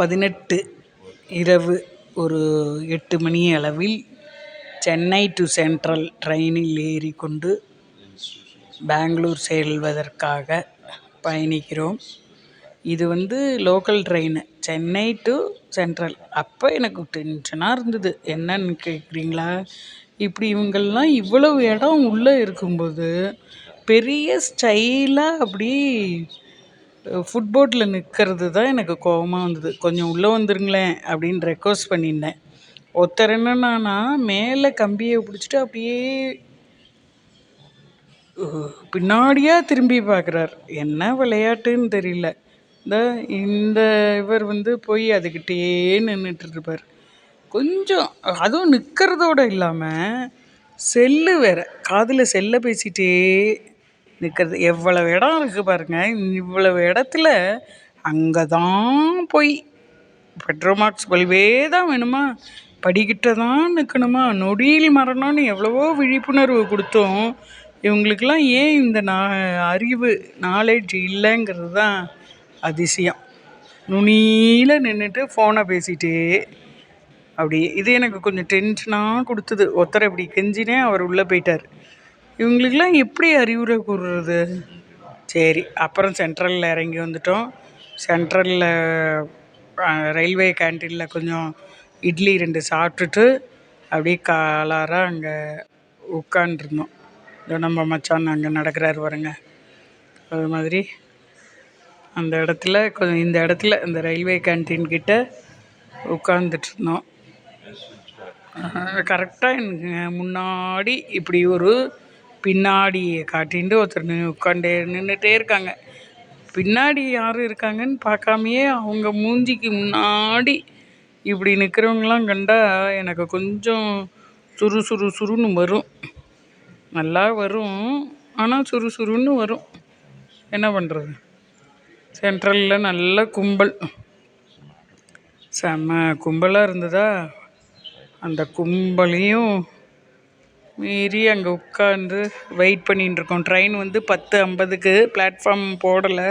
பதினெட்டு இரவு ஒரு எட்டு மணி அளவில் சென்னை டு சென்ட்ரல் ட்ரெயினில் ஏறிக்கொண்டு பெங்களூர் செல்வதற்காக பயணிக்கிறோம். இது வந்து local train Chennai to Central அப்போ எனக்கு டென்ஷனாக இருந்தது. என்னன்னு கேட்குறீங்களா இப்படி இவங்கெல்லாம் இவ்வளவு இடம் உள்ளே இருக்கும்போது பெரிய ஸ்டைலாக அப்படி ஃபுட்போர்ட்டில் நிற்கிறது தான் எனக்கு கோவமாக வந்தது. கொஞ்சம் உள்ளே வந்துருங்களேன் அப்படின்னு ரெக்வஸ்ட் பண்ணியிருந்தேன். ஒருத்தர் என்னன்னானா மேலே கம்பியை பிடிச்சிட்டு அப்படியே பின்னாடியாக திரும்பி பார்க்குறார். என்ன விளையாட்டுன்னு தெரியல. இந்த இந்த இவர் வந்து போய் அதுக்கிட்டே நின்றுட்டுருப்பார் கொஞ்சம் அதுவும் நிற்கிறதோட இல்லாமல் செல்லு வேறு. காதில் செல்லை பேசிகிட்டே நிற்கிறது எவ்வளவு இடம் இருக்குது பாருங்கள் இவ்வளவு இடத்துல அங்கே தான் போய் பெட்ரோமார்க்ஸ் மார்க்ஸ் தான் வேணுமா? படிக்கிட்ட தான் நிற்கணுமா நொடியில் மரணம்னு எவ்வளவோ விழிப்புணர்வு கொடுத்தோம். இவங்களுக்கெல்லாம் ஏன் இந்த நா அறிவு நாலேஜ் இல்லைங்கிறது தான் அதிசயம். நுனியில் நின்றுட்டு ஃபோனை பேசிகிட்டே அப்படி இது எனக்கு கொஞ்சம் டென்ஷனாக கொடுத்தது. ஒருத்தர் இப்படி கெஞ்சினே அவர் உள்ளே போயிட்டார். இவங்களுக்கெல்லாம் எப்படி அறிவுரை கூறுறது? சரி அப்புறம் சென்ட்ரலில் இறங்கி வந்துட்டோம். சென்ட்ரலில் ரயில்வே கேன்டீனில் கொஞ்சம் இட்லி ரெண்டு சாப்பிட்டுட்டு அப்படியே காலாராக அங்கே உட்காண்ட்ருந்தோம் இதோ நம்ம மச்சான் அங்கே நடக்கிறாரு பாருங்க. அது மாதிரி அந்த இடத்துல கொஞ்சம் இந்த இடத்துல இந்த ரயில்வே கேன்டீன் கிட்ட உட்காந்துட்ருந்தோம் கரெக்டாக எனக்கு முன்னாடி இப்படி ஒரு பின்னாடி காட்டின்ட்டு ஒருத்தர் நின்று உட்காண்டே நின்றுட்டே இருக்காங்க. பின்னாடி யார் இருக்காங்கன்னு பார்க்காமையே அவங்க மூஞ்சிக்கு முன்னாடி இப்படி நிற்கிறவங்களாம் கண்டால் எனக்கு கொஞ்சம் சுறு சுறு வரும். நல்லா வரும். ஆனால் சுறுசுறுன்னு வரும். என்ன பண்ணுறது சென்ட்ரலில் நல்ல கும்பல். செம்ம கும்பலாக இருந்ததா? அந்த கும்பலையும் மீறி அங்கே உட்காந்து வெயிட் பண்ணின்னு இருக்கோம் ட்ரெயின் வந்து பத்து ஐம்பதுக்கு பிளாட்ஃபார்ம் போடலை.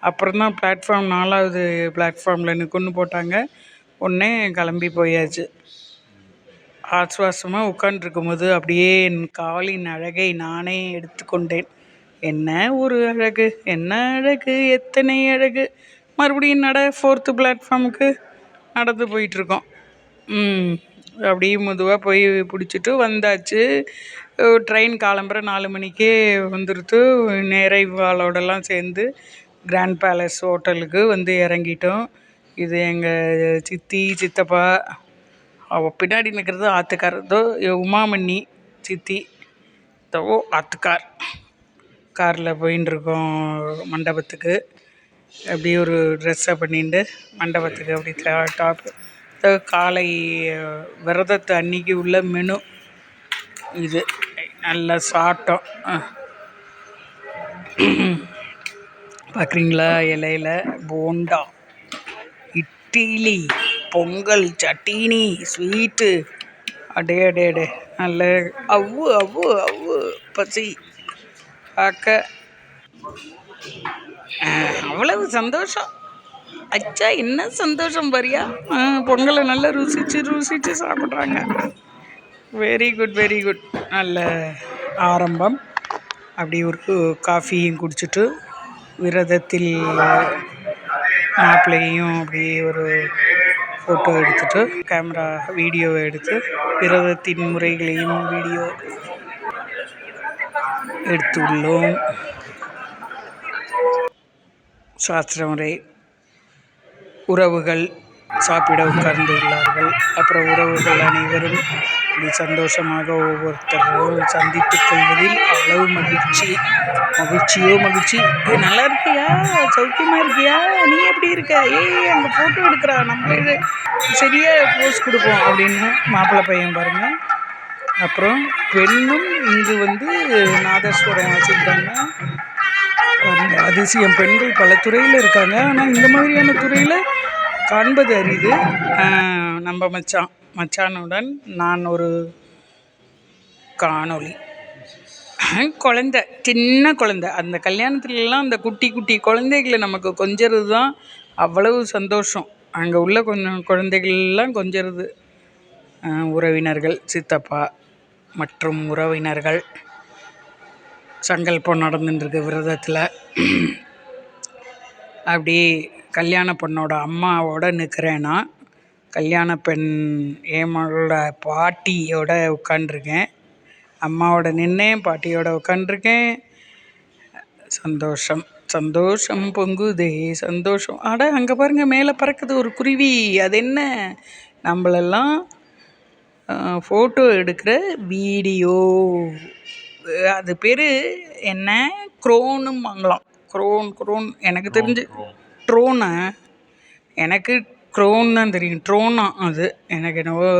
அப்புறம் தான் பிளாட்ஃபார்ம் நாலாவது பிளாட்ஃபார்மில் நிற்குன்னு போட்டாங்க. உடனே கிளம்பி போயாச்சு. ஆஸ்வாசமாக உட்காந்துருக்கும்போது அப்படியே என் காலின் அழகை நானே எடுத்துக்கொண்டேன். என்ன ஒரு அழகு? என்ன அழகு? எத்தனை அழகு? மறுபடியும் நட ஃபோர்த்து பிளாட்ஃபார்முக்கு நடந்து போயிட்டுருக்கோம். ம். அப்படியே மெதுவாக போய் பிடிச்சிட்டு வந்தாச்சு. ட்ரெயின் காலம்புற நாலு மணிக்கு வந்துடுத்து நிறைவாளோடலாம் சேர்ந்து கிராண்ட் பேலஸ் ஹோட்டலுக்கு வந்து இறங்கிட்டோம். இது எங்கள் சித்தி சித்தப்பா அவள் பின்னாடி நிற்கிறது ஆத்துக்கார். இதோ உமாமண்ணி சித்தி இதோ ஆத்துக்கார். காரில் போயின்னு இருக்கோம் மண்டபத்துக்கு. அப்படியே ஒரு ட்ரெஸ்ஸை பண்ணிட்டு மண்டபத்துக்கு அப்படி டாப் காலை விரதத்து அன்னைக்கு உள்ள மெனு இது நல்லா சாப்பிட்டோம். பார்க்குறீங்களா இலையில போண்டா இட்லி பொங்கல் சட்டினி ஸ்வீட்டு அடே அடே அடே. நல்ல அவ்வு அவ்வு அவ்வு. பசி. பார்க்க. அவ்வளவு சந்தோஷம். அச்சா என்ன சந்தோஷம் பாரியா? பொங்கலை நல்லா ருசித்து ருசித்து சாப்பிட்றாங்க. வெரி குட் வெரி குட் நல்ல ஆரம்பம். அப்படி ஒரு காஃபியும் குடிச்சிட்டு விரதத்தில் மாப்பிள்ளையும் அப்படி ஒரு ஃபோட்டோ எடுத்துட்டு கேமரா வீடியோ எடுத்து விரதத்தின் முறைகளையும் வீடியோ எடுத்துள்ளோம். சாஸ்திர முறை உறவுகள் சாப்பிட உட்கார்ந்து உள்ளார்கள். அப்புறம் உறவுகள் அனைவரும் சந்தோஷமாக ஒவ்வொருத்தரும் சந்தித்துக் கொள்வதில் அவ்வளவு மகிழ்ச்சி. மகிழ்ச்சியோ மகிழ்ச்சி. ஏ நல்லா இருக்கியா? சௌக்கியமாக இருக்கியா? நீ எப்படி இருக்க? ஏய் அங்கே ஃபோட்டோ எடுக்கிறா. நம்ம இது சரியாக போஸ் கொடுப்போம். அப்படின்னு மாப்பிள்ளை பையன் பாருங்கள் அப்புறம் பெண்ணும் இங்கு வந்து நாதஸ்வரம் வச்சுருக்காங்க அதிசயம். பெண்கள் பல துறையில் இருக்காங்க. ஆனால் இந்த மாதிரியான துறையில் காண்பது அரிது. நம்ம மச்சான் மச்சானுடன் நான் ஒரு காணொளி. குழந்த சின்ன குழந்த. அந்த கல்யாணத்துலலாம் அந்த குட்டி குட்டி குழந்தைகளை நமக்கு கொஞ்சிறது தான் அவ்வளவு சந்தோஷம். அங்கே உள்ள கொஞ்சம் குழந்தைகள்லாம் கொஞ்சிறது உறவினர்கள் சித்தப்பா மற்றும் உறவினர்கள். சங்கல்பம் நடந்துட்டுருக்கு விரதத்தில். அப்படி கல்யாண பொண்ணோட அம்மாவோட நிற்கிறேன்னா நான் கல்யாண பெண் என் பாட்டியோட உட்காண்ட்ருக்கேன் அம்மாவோட நின்னேன் பாட்டியோட உட்காண்ட்ருக்கேன் சந்தோஷம் சந்தோஷம் பொங்குதே சந்தோஷம். அட அங்கே பாருங்கள் மேலே பறக்குது ஒரு குருவி. அது என்ன? நம்மளெல்லாம் ஃபோட்டோ எடுக்கிற வீடியோ அது பேர் என்ன? க்ரோனும்பாங்களாம் க்ரோன் க்ரோன் எனக்கு தெரிஞ்சு ட்ரோனா எனக்கு க்ரோன் தான் தெரியும். ட்ரோனா அது. எனக்கு என்னவோ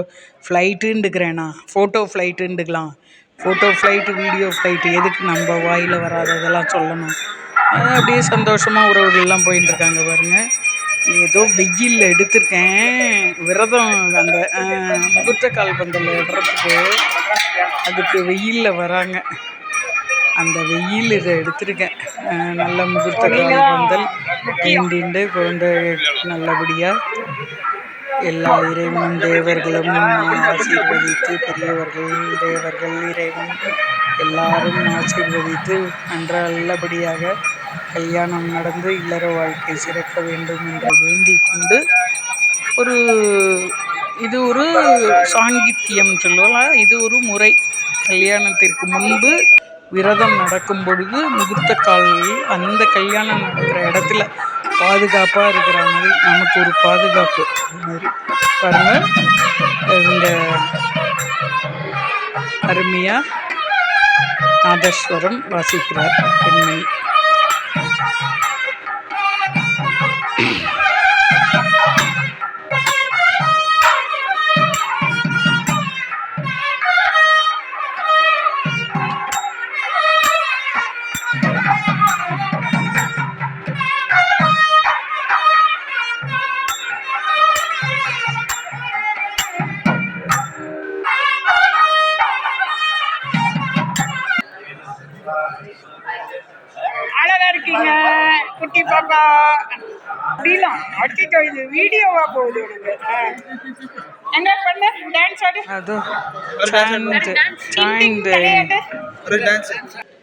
ஃப்ளைட்டுண்டுக்கிறேண்ணா ஃபோட்டோ ஃப்ளைட்டுண்டுக்கலாம் ஃபோட்டோ ஃப்ளைட்டு வீடியோ ஃப்ளைட்டு எதுக்கு நம்ம வாயில் வராததெல்லாம் சொல்லணும். அப்படியே சந்தோஷமாக உறவுகள்லாம் போயிட்டுருக்காங்க பாருங்கள் ஏதோ வெயில் எடுத்திருக்கேன். விரதம் அந்த முகூர்த்த கால் பந்தல் விடுறதுக்கு. அதுக்கு வெயிலில் வராங்க. அந்த வெயில் இதை எடுத்திருக்கேன். நல்ல முகூர்த்த கால் பந்தல் வேண்டிண்டு குழந்தை நல்லபடியாக எல்லா இறைவனும் தேவர்களும் ஆசீர்வதித்து பெரியவர்கள் தேவர்கள் இறைவன் எல்லாரும் ஆசீர்வதித்து நல்லபடியாக கல்யாணம் நடந்து இல்லற வாழ்க்கை சிறக்க வேண்டும் என்று வேண்டிக் கொண்டு ஒரு இது ஒரு சாங்கித்யம் சொல்லலாம் இது ஒரு முறை. கல்யாணத்திற்கு முன்பு விரதம் நடக்கும் பொழுது முகூர்த்த காலில் அந்த கல்யாணம் நடக்கிற இடத்துல பாதுகாப்பாக இருக்கிற மாதிரி நமக்கு ஒரு பாதுகாப்பு மாதிரி. பாருங்கள் இந்த அருமையாக நாதஸ்வரம் வாசிக்கிறார் பெண்மணி. அடிச்சோ இது வீடியோவா போகுது உனக்கு என்ன பண்ண? டான்ஸ் ஆடு. அது சாய்ந்து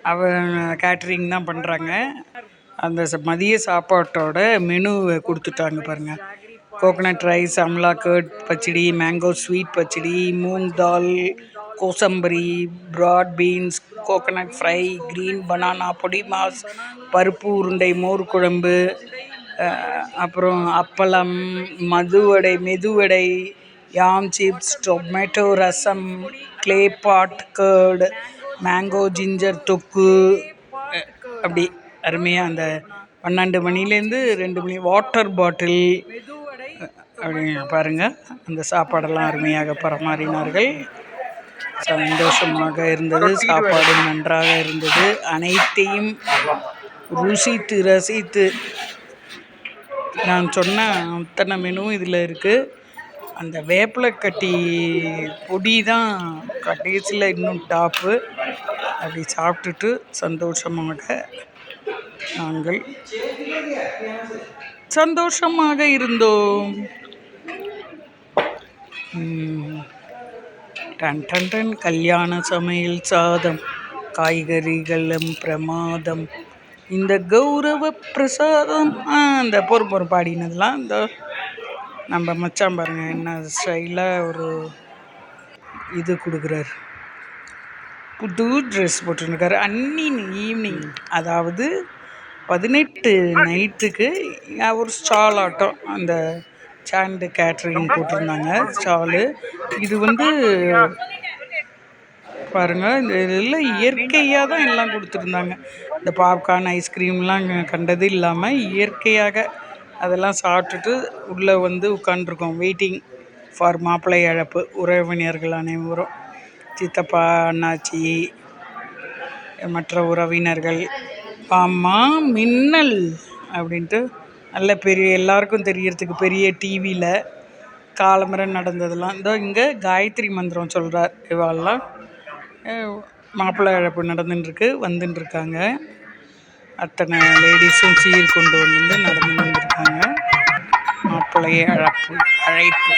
அவங்க கேட்ரிங் தான் பண்ணுறாங்க அந்த ச- மதிய சாப்பாட்டோட மெனுவை கொடுத்துட்டாங்க பாருங்கள் coconut rice amla curd pachadi mango sweet pachadi moong dal kosambari broad beans coconut fry green banana podi mass பருப்பு உருண்டை மோர் குழம்பு அப்புறம் அப்பளம் மதுவடை medu vada yam chips tomato rasam clay pot curd mango ginger தொக்கு அப்படி அருமையாக அந்த பன்னெண்டு மணிலேருந்து ரெண்டு மணி வாட்டர் பாட்டில் அப்படின்னு பாருங்கள் அந்த சாப்பாடெல்லாம் அருமையாக பரிமாறினார்கள். சந்தோஷமாக இருந்தது. சாப்பாடு நன்றாக இருந்தது. அனைத்தையும் ருசித்து ரசித்து நான் சொன்ன அத்தனை மெனுவும் இதில் இருக்குது அந்த வேப்பிலை கட்டி பொடி தான் கடைசியில் இன்னும் டாப்பு அப்படி சாப்பிட்டுட்டு சந்தோஷமாக நாங்கள் சந்தோஷமாக இருந்தோம். டன் டன் டன். கல்யாண சமையல் சாதம் காய்கறிகளும் பிரமாதம். இந்த கௌரவ பிரசாதம் இந்த போர் போர் பாடினதெல்லாம் இந்த நம்ம மச்சான் பாருங்க என்ன ஸ்டைலாக ஒரு இது கொடுக்குறாரு. புது ட்ரெஸ் போட்டுருக்காரு. அன்னின் ஈவினிங் அதாவது பதினெட்டு நைட்டுக்கு ஒரு ஸ்டால் ஆட்டம். அந்த சாண்டு கேட்ரிங் போட்டிருந்தாங்க ஸ்டாலு இது வந்து பாருங்கள் இந்த இதெல்லாம் இயற்கையாக தான் எல்லாம் கொடுத்துருந்தாங்க. இந்த பாப்கார்ன் ஐஸ்கிரீம்லாம் கண்டது இல்லாமல் இயற்கையாக அதெல்லாம் சாப்பிட்டுட்டு உள்ளே வந்து உட்காண்ட்ருக்கோம் வெயிட்டிங் ஃபார் மாப்பிள்ளை அழைப்பு. உறவினர்கள் அனைவரும். சித்தப்பா அண்ணாச்சி மற்ற உறவினர்கள். ஆமாம் மின்னல் அப்படின்ட்டு நல்ல பெரிய எல்லாருக்கும் தெரியறதுக்கு பெரிய டிவியில் காலம்பரை நடந்ததெல்லாம். இதோ இங்கே காயத்ரி மந்திரம் சொல்கிறார் இவாளெல்லாம் மாப்பிள்ளை இழப்பு நடந்துட்டுருக்கு வந்துட்டுருக்காங்க. அத்தனை லேடிஸும் சீர் கொண்டு வந்து நடந்து வந்துருக்காங்க மாப்பிள்ளையை அழைப்பு அழைப்பு.